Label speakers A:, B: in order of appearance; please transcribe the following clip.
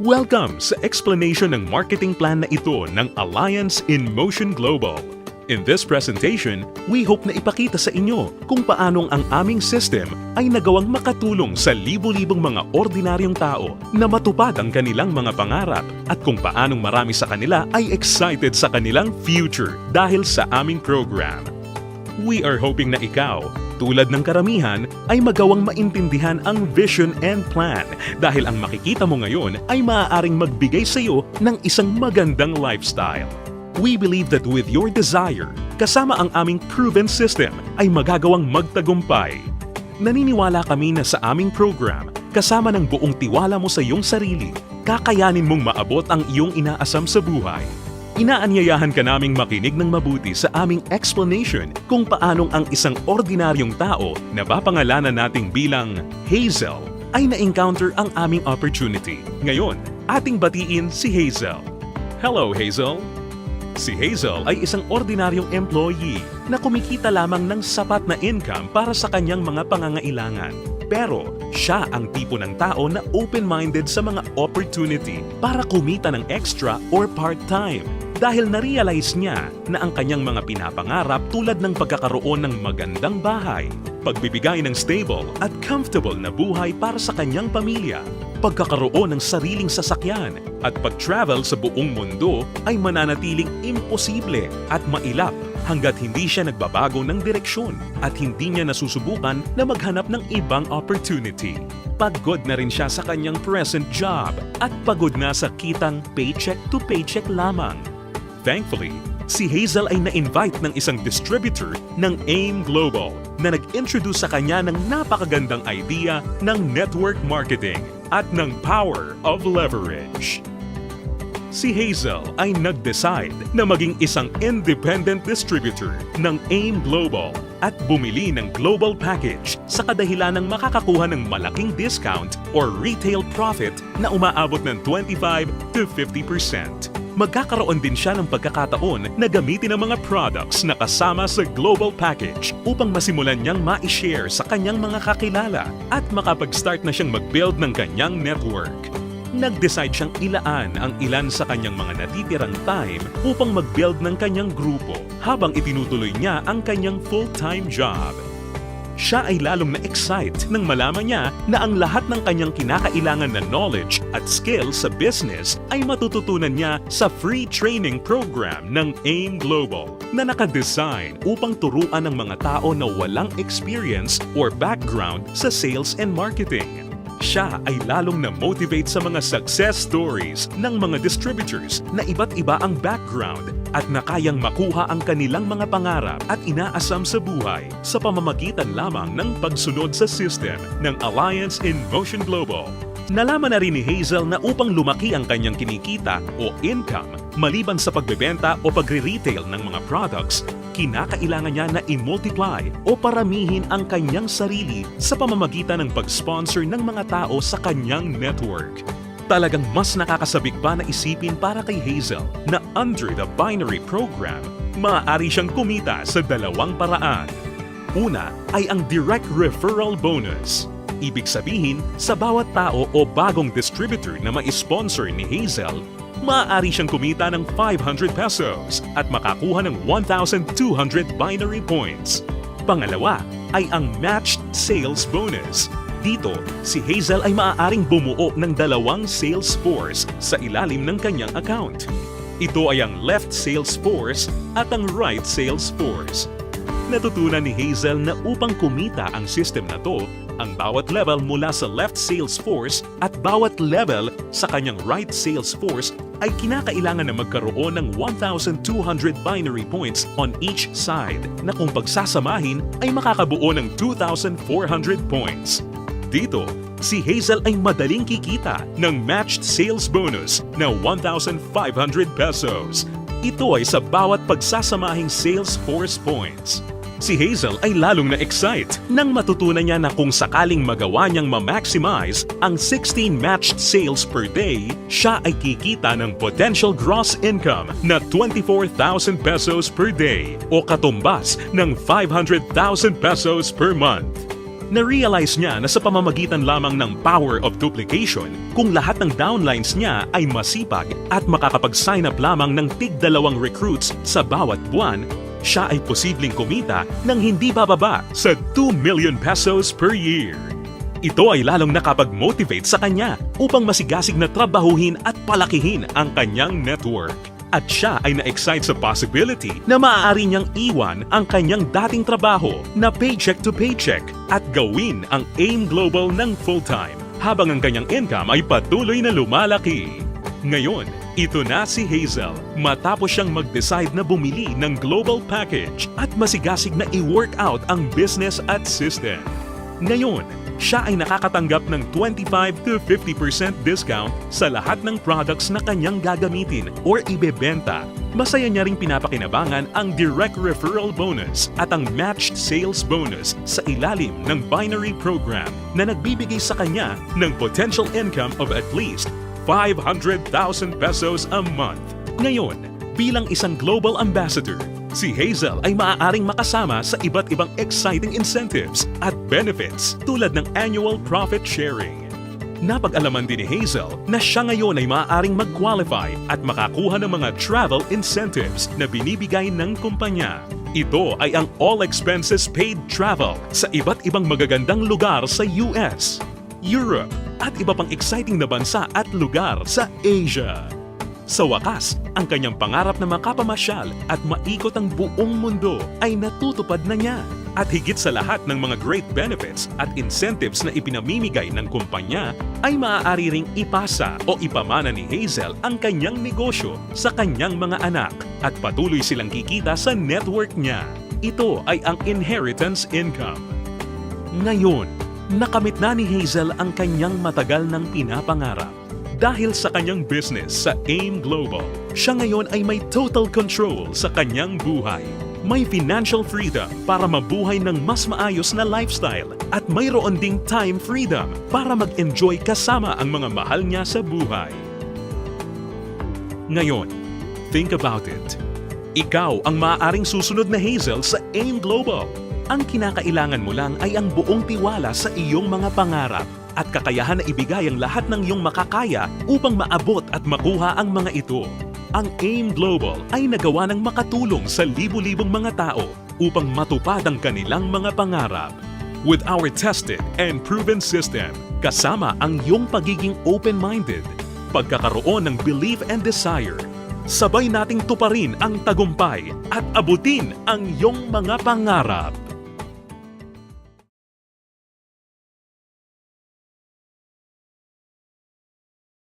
A: Welcome sa explanation ng marketing plan na ito ng Alliance in Motion Global. In this presentation, we hope na ipakita sa inyo kung paanong ang aming system ay nagawang makatulong sa libo-libong mga ordinaryong tao na matupad ang kanilang mga pangarap at kung paanong marami sa kanila ay excited sa kanilang future dahil sa aming program. We are hoping na ikaw, tulad ng karamihan, ay magawang maintindihan ang vision and plan dahil ang makikita mo ngayon ay maaaring magbigay sa iyo ng isang magandang lifestyle. We believe that with your desire, kasama ang aming proven system ay magagawang magtagumpay. Naniniwala kami na sa aming program, kasama ng buong tiwala mo sa iyong sarili, kakayanin mong maabot ang iyong inaasam sa buhay. Inaanyayahan ka naming makinig ng mabuti sa aming explanation kung paanong ang isang ordinaryong tao na papangalanan nating bilang Hazel ay na-encounter ang aming opportunity. Ngayon, ating batiin si Hazel. Hello, Hazel! Si Hazel ay isang ordinaryong employee na kumikita lamang ng sapat na income para sa kanyang mga pangangailangan. Pero siya ang tipo ng tao na open-minded sa mga opportunity para kumita ng extra or part-time. Dahil na-realize niya na ang kanyang mga pinapangarap tulad ng pagkakaroon ng magandang bahay, pagbibigay ng stable at comfortable na buhay para sa kanyang pamilya, pagkakaroon ng sariling sasakyan at pag-travel sa buong mundo ay mananatiling imposible at mailap hanggat hindi siya nagbabago ng direksyon at hindi niya nasusubukan na maghanap ng ibang opportunity. Pagod na rin siya sa kanyang present job at pagod na sa kitang paycheck to paycheck lamang. Thankfully, si Hazel ay na-invite ng isang distributor ng AIM Global na nag-introduce sa kanya ng napakagandang idea ng network marketing at ng power of leverage. Si Hazel ay nag-decide na maging isang independent distributor ng AIM Global at bumili ng global package sa kadahilan ng makakakuha ng malaking discount or retail profit na umaabot ng 25 to 50%. Magkakaroon din siya ng pagkakataon na gamitin ang mga products na kasama sa global package upang masimulan niyang ma-share sa kanyang mga kakilala at makapag-start na siyang mag-build ng kanyang network nag-decide siyang ilaan ang ilan sa kanyang mga natitirang time upang mag-build ng kanyang grupo habang itinutuloy niya ang kanyang full-time job. Siya ay lalong na-excite nang malaman niya na ang lahat ng kanyang kinakailangan na knowledge at skills sa business ay matututunan niya sa free training program ng AIM Global na nakadesign upang turuan ng mga tao na walang experience or background sa sales and marketing siya ay lalong na-motivate sa mga success stories ng mga distributors na iba't iba ang background at na kayang makuha ang kanilang mga pangarap at inaasam sa buhay sa pamamagitan lamang ng pagsunod sa system ng Alliance in Motion Global. Nalaman na rin ni Hazel na upang lumaki ang kanyang kinikita o income maliban sa pagbebenta o pagre-retail ng mga products, kinakailangan niya na i-multiply o paramihin ang kanyang sarili sa pamamagitan ng pag-sponsor ng mga tao sa kanyang network. Talagang mas nakakasabik pa na isipin para kay Hazel na under the binary program, maaari siyang kumita sa dalawang paraan. Una ay ang direct referral bonus. Ibig sabihin, sa bawat tao o bagong distributor na ma-sponsor ni Hazel, maaari siyang kumita ng 500 pesos at makakuha ng 1,200 binary points. Pangalawa ay ang matched sales bonus. Dito, si Hazel ay maaaring bumuo ng dalawang sales force sa ilalim ng kanyang account. Ito ay ang left sales force at ang right sales force. Natutunan ni Hazel na upang kumita ang system na to, ang bawat level mula sa left sales force at bawat level sa kanyang right sales force ay kinakailangan na magkaroon ng 1,200 binary points on each side na kung pagsasamahin ay makakabuo ng 2,400 points. Dito, si Hazel ay madaling kikita ng matched sales bonus na 1,500 pesos. Ito ay sa bawat pagsasamahing sales force points. Si Hazel ay lalong na-excite nang matutunan niya na kung sakaling magawa niyang ma-maximize ang 16 matched sales per day, siya ay kikita ng potential gross income na 24,000 pesos per day o katumbas ng 500,000 pesos per month. Na-realize niya na sa pamamagitan lamang ng power of duplication, kung lahat ng downlines niya ay masipag at makakapag-sign up lamang ng tig dalawang recruits sa bawat buwan, siya ay posibleng kumita ng hindi bababa sa 2 million pesos per year. Ito ay lalong nakapag-motivate sa kanya upang masigasig na trabahuhin at palakihin ang kanyang network. At siya ay na-excite sa possibility na maaari niyang iwan ang kanyang dating trabaho na paycheck to paycheck at gawin ang AIM Global ng full-time habang ang kanyang income ay patuloy na lumalaki. Ngayon, ito na si Hazel matapos siyang mag-decide na bumili ng global package at masigasig na i-work out ang business at system. Ngayon, siya ay nakakatanggap ng 25 to 50% discount sa lahat ng products na kanyang gagamitin or ibebenta. Masaya niya ring pinapakinabangan ang direct referral bonus at ang matched sales bonus sa ilalim ng binary program na nagbibigay sa kanya ng potential income of at least 500,000 pesos a month. Ngayon, bilang isang global ambassador, si Hazel ay maaaring makasama sa iba't ibang exciting incentives at benefits tulad ng annual profit sharing. Napag-alaman din ni Hazel na siya ngayon ay maaaring mag-qualify at makakuha ng mga travel incentives na binibigay ng kumpanya. Ito ay ang all expenses paid travel sa iba't ibang magagandang lugar sa US, Europe, at iba pang exciting na bansa at lugar sa Asia. Sa wakas, ang kanyang pangarap na makapamasyal at maikot ang buong mundo ay natutupad na niya. At higit sa lahat ng mga great benefits at incentives na ipinamimigay ng kumpanya, ay maaari ring ipasa o ipamana ni Hazel ang kanyang negosyo sa kanyang mga anak at patuloy silang kikita sa network niya. Ito ay ang inheritance income. Ngayon, nakamit na ni Hazel ang kanyang matagal ng pinapangarap. Dahil sa kanyang business sa AIM Global, siya ngayon ay may total control sa kanyang buhay. May financial freedom para mabuhay ng mas maayos na lifestyle at mayroon ding time freedom para mag-enjoy kasama ang mga mahal niya sa buhay. Ngayon, think about it. Ikaw ang maaaring susunod na Hazel sa AIM Global. Ang kinakailangan mo lang ay ang buong tiwala sa iyong mga pangarap at kakayahan na ibigay ang lahat ng iyong makakaya upang maabot at makuha ang mga ito. Ang AIM Global ay nagawa ng makatulong sa libu-libong mga tao upang matupad ang kanilang mga pangarap. With our tested and proven system, kasama ang iyong pagiging open-minded, pagkakaroon ng belief and desire, sabay nating tuparin ang tagumpay at abutin ang iyong mga pangarap.